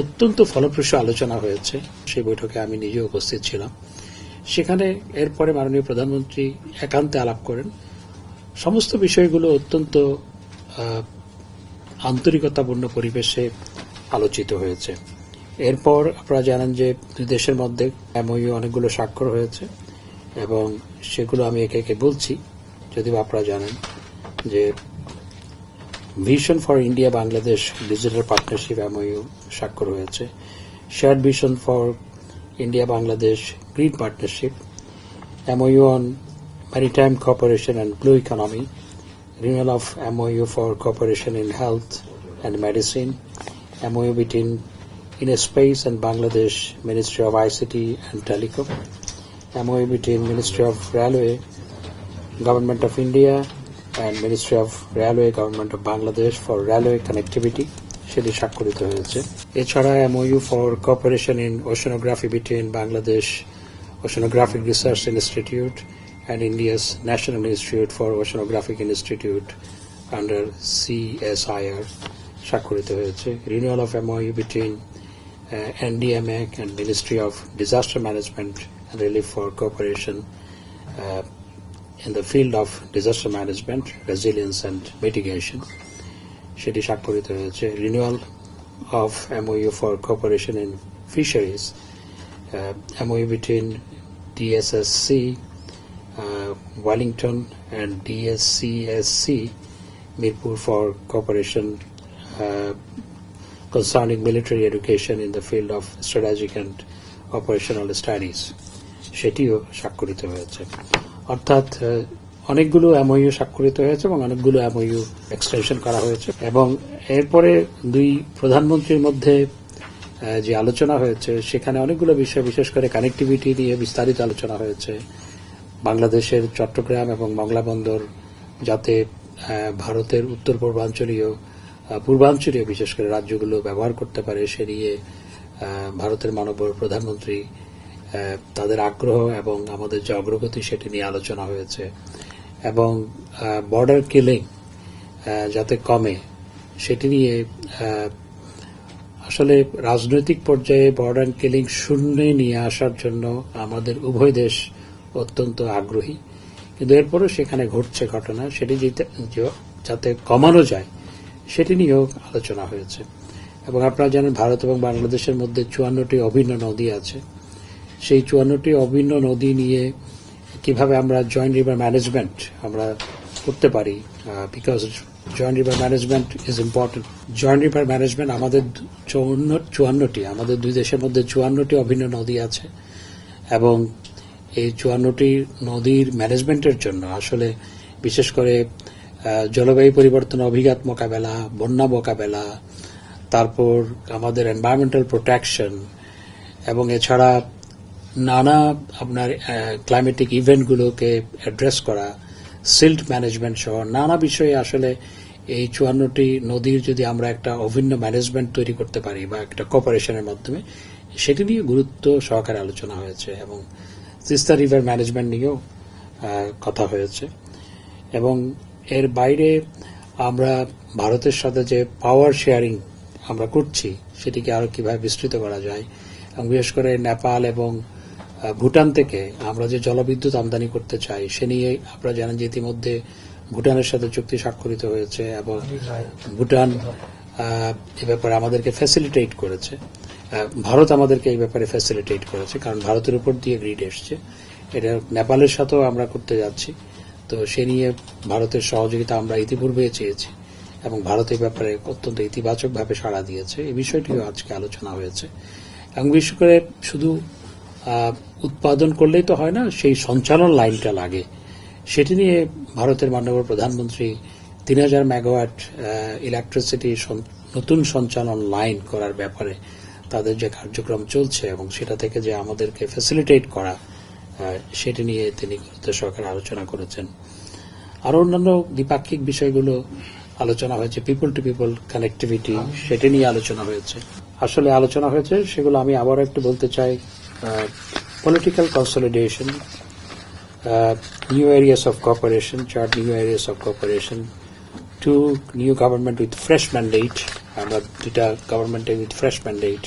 অত্যন্ত ফলপ্রসূ আলোচনা হয়েছে। সেই বৈঠকে আমি নিজে উপস্থিত ছিলাম। সেখানে এরপরে মাননীয় প্রধানমন্ত্রী একান্তে আলাপ করেন। সমস্ত বিষয়গুলো অত্যন্ত আন্তরিকতাপূর্ণ পরিবেশে আলোচিত হয়েছে। এরপর আপনারা জানেন যে দুই দেশের মধ্যে এমওইউ অনেকগুলো স্বাক্ষর হয়েছে এবং সেগুলো আমি একে একে বলছি। যদিও আপনারা জানেন যে vision for India Bangladesh digital partnership MOU স্বাক্ষর হয়েছে। Share vision for India Bangladesh green partnership MOU on maritime corporation and blue economy renewal of MOU for corporation in health and medicine MOU between in space and Bangladesh ministry of ICT and telecom MOU between ministry of railway government of India and Ministry of Railway, Government of Bangladesh for railway connectivity সেটি স্বাক্ষরিত হয়েছে এছাড়া MOU for cooperation in oceanography between Bangladesh Oceanographic Research Institute and India's National Institute for Oceanographic Institute under CSIR স্বাক্ষরিত হয়েছে between uh, NDMAC and Ministry of Disaster Management and Relief for cooperation uh, in the field of disaster management, resilience and mitigation সেটি স্বাক্ষরিত হয়েছে renewal of MOU for cooperation in fisheries uh, MOU between DSSC, uh, Wellington, and DSCSC, Mirpur for cooperation uh, concerning military education in the field of strategic and operational studies. সেটিও স্বাক্ষরিত হয়েছে অর্থাৎ অনেকগুলো MoU স্বাক্ষরিত হয়েছে এবং অনেকগুলো MoU extension করা হয়েছে এবং এরপরে দুই প্রধানমন্ত্রীর মধ্যে যে আলোচনা হয়েছে, সেখানে অনেকগুলো বিষয়, বিশেষ করে কানেক্টিভিটি নিয়ে বিস্তারিত আলোচনা হয়েছে। বাংলাদেশের চট্টগ্রাম এবং মংলা বন্দর যাতে ভারতের উত্তর পূর্বাঞ্চলীয় পূর্বাঞ্চলীয় বিশেষ করে রাজ্যগুলো ব্যবহার করতে পারে, সে নিয়ে ভারতের মানব প্রধানমন্ত্রী তাদের আগ্রহ এবং আমাদের যে অগ্রগতি সেটি নিয়ে আলোচনা হয়েছে। এবং বর্ডার কিলিং যাতে কমে, সেটি নিয়ে আসলে রাজনৈতিক পর্যায়ে বর্ডার কিলিং শূন্যে নিয়ে আসার জন্য আমাদের উভয় দেশ অত্যন্ত আগ্রহী। কিন্তু এরপরও সেখানে ঘটছে ঘটনা, সেটি যাতে কমানো যায়, সেটি নিয়েও আলোচনা হয়েছে। এবং আপনারা জানেন, ভারত এবং বাংলাদেশের মধ্যে চুয়ান্নটি অভিন্ন নদী আছে। সেই চুয়ান্নটি অভিন্ন নদী নিয়ে কীভাবে আমরা জয়েন্ট রিভার ম্যানেজমেন্ট আমরা করতে পারি because joint river management is important joint river management আমাদের চৌন্ন, চুয়ান্নটি, আমাদের দুই দেশের মধ্যে চুয়ান্নটি অভিন্ন নদী আছে এবং এই চুয়ান্নটি নদীর ম্যানেজমেন্টের জন্য আসলে বিশেষ করে জলবায়ু পরিবর্তন, অভিঘাত মোকাবেলা, বন্যা মোকাবেলা, তারপর আমাদের এনভায়রনমেন্টাল প্রোটেকশন এবং এছাড়া নানা আপনার ক্লাইমেটিক ইভেন্টগুলোকে অ্যাড্রেস করা সিল্ট ম্যানেজমেন্ট সহ নানা বিষয়ে আসলে এই চুয়ান্নটি নদীর যদি আমরা একটা অভিন্ন ম্যানেজমেন্ট তৈরি করতে পারি বা একটা কপারেশনের মাধ্যমে, সেটি নিয়ে গুরুত্ব সহকারে আলোচনা হয়েছে এবং তিস্তা রিভার ম্যানেজমেন্ট নিয়েও কথা হয়েছে। এবং এর বাইরে আমরা ভারতের সাথে যে পাওয়ার শেয়ারিং আমরা করছি, সেটিকে আরও কীভাবে বিস্তৃত করা যায়, এবং বিশেষ করে নেপাল এবং ভুটান থেকে আমরা যে জলবিদ্যুৎ আমদানি করতে চাই, সে নিয়ে আপনারা জানেন যে ইতিমধ্যে ভুটানের সাথে চুক্তি স্বাক্ষরিত হয়েছে এবং ভুটান এ ব্যাপারে আমাদেরকে ফ্যাসিলিটেট করেছে। ভারত আমাদেরকে এই ব্যাপারে ফ্যাসিলিটেট করেছে, কারণ ভারতের উপর দিয়ে গ্রিড এসছে। এটা নেপালের সাথেও আমরা করতে যাচ্ছি। তো সে নিয়ে ভারতের সহযোগিতা আমরা ইতিপূর্বে চেয়েছি এবং ভারত এই ব্যাপারে অত্যন্ত ইতিবাচকভাবে সাড়া দিয়েছে। এই বিষয়টিও আজকে আলোচনা হয়েছে। এবং বিশেষ করে শুধু উৎপাদন করলেই তো হয় না, সেই সঞ্চালন লাইনটা লাগে। সেটি নিয়ে ভারতের মাননীয় প্রধানমন্ত্রী তিন হাজার মেগাওয়াট ইলেকট্রিসিটি নতুন সঞ্চালন লাইন করার ব্যাপারে তাদের যে কার্যক্রম চলছে এবং সেটা থেকে যে আমাদেরকে ফ্যাসিলিটেট করা সেটি নিয়ে তিনি গুরুত্ব সহকারে আলোচনা করেছেন। আরও অন্যান্য দ্বিপাক্ষিক বিষয়গুলো আলোচনা হয়েছে পিপল টু পিপল কানেক্টিভিটি সেটি নিয়ে আলোচনা হয়েছে। আসলে আলোচনা হয়েছে, সেগুলো আমি আবার একটু বলতে চাই। political consolidation new areas of cooperation, chart new areas of cooperation, two new government with fresh mandate আমরা দুইটা গভর্নমেন্টে উইথ ফ্রেশ ম্যান্ডেট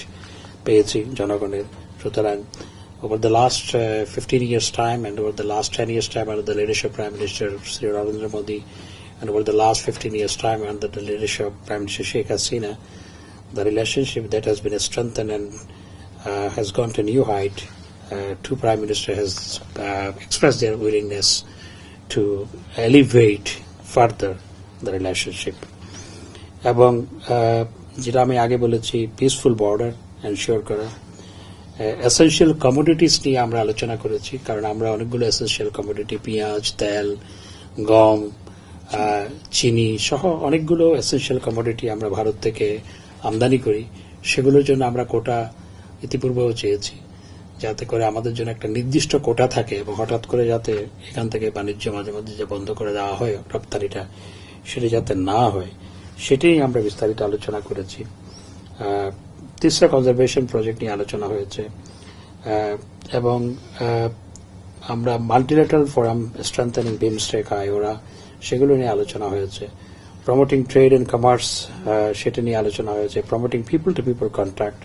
পেয়েছি জনগণের সুতরাং over the last uh, 15 years time and over the last 10 years time under the leadership of Prime Minister Sri Narendra Modi and over the last 15 years time under the leadership of Prime Minister Sheikh Hasina, the relationship that has been strengthened and uh, has gone to new height. Uh, two Prime Minister has uh, expressed their willingness to elevate further the relationship. এবং যেটা আমি আগে বলেছি peaceful border ensure করা essential commodities নিয়ে আমরা আলোচনা করেছি কারণ আমরা অনেকগুলো এসেনশিয়াল কমোডিটি পেঁয়াজ তেল গম চিনি সহ অনেকগুলো এসেনশিয়াল কমোডিটি আমরা ভারত থেকে আমদানি করি সেগুলোর জন্য আমরা কোটা ইতিপূর্বেও চেয়েছি, যাতে করে আমাদের জন্য একটা নির্দিষ্ট কোটা থাকে এবং হঠাৎ করে যাতে এখান থেকে বাণিজ্য মাঝে মধ্যে যে বন্ধ করে দেওয়া হয়, রপ্তানিটা সেটা যাতে না হয়, সেটাই আমরা বিস্তারিত আলোচনা করেছি। তিসরা কনজারভেশন প্রজেক্ট নিয়ে আলোচনা হয়েছে। এবং আমরা মাল্টিলেটারাল ফোরাম স্ট্রেংথেনিং বিমস্টেক ওরা, সেগুলো নিয়ে আলোচনা হয়েছে। প্রমোটিং ট্রেড অ্যান্ড কমার্স সেটা নিয়ে আলোচনা হয়েছে। Promoting people to people contact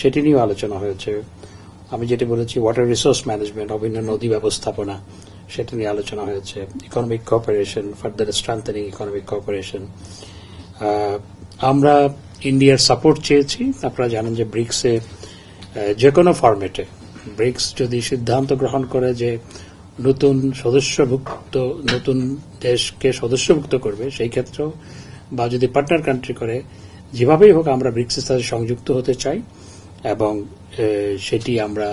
সেটি নিয়েও আলোচনা হয়েছে। আমি যেটি বলেছি ওয়াটার রিসোর্স ম্যানেজমেন্ট অভিন্ন নদী ব্যবস্থাপনা, সেটা নিয়ে আলোচনা হয়েছে। Economic cooperation further strengthening economic cooperation আমরা ইন্ডিয়ার সাপোর্ট চেয়েছি। আপনারা জানেন যে ব্রিক্সে যে কোনো ফরম্যাটে ব্রিক্স যদি সিদ্ধান্ত গ্রহণ করে যে নতুন সদস্যভুক্ত, নতুন দেশকে সদস্যভুক্ত করবে, সেই ক্ষেত্রেও বা যদি পার্টনার কান্ট্রি করে, যেভাবেই হোক আমরা ব্রিক্সের সাথে সংযুক্ত হতে চাই। এবং সেটি আমরা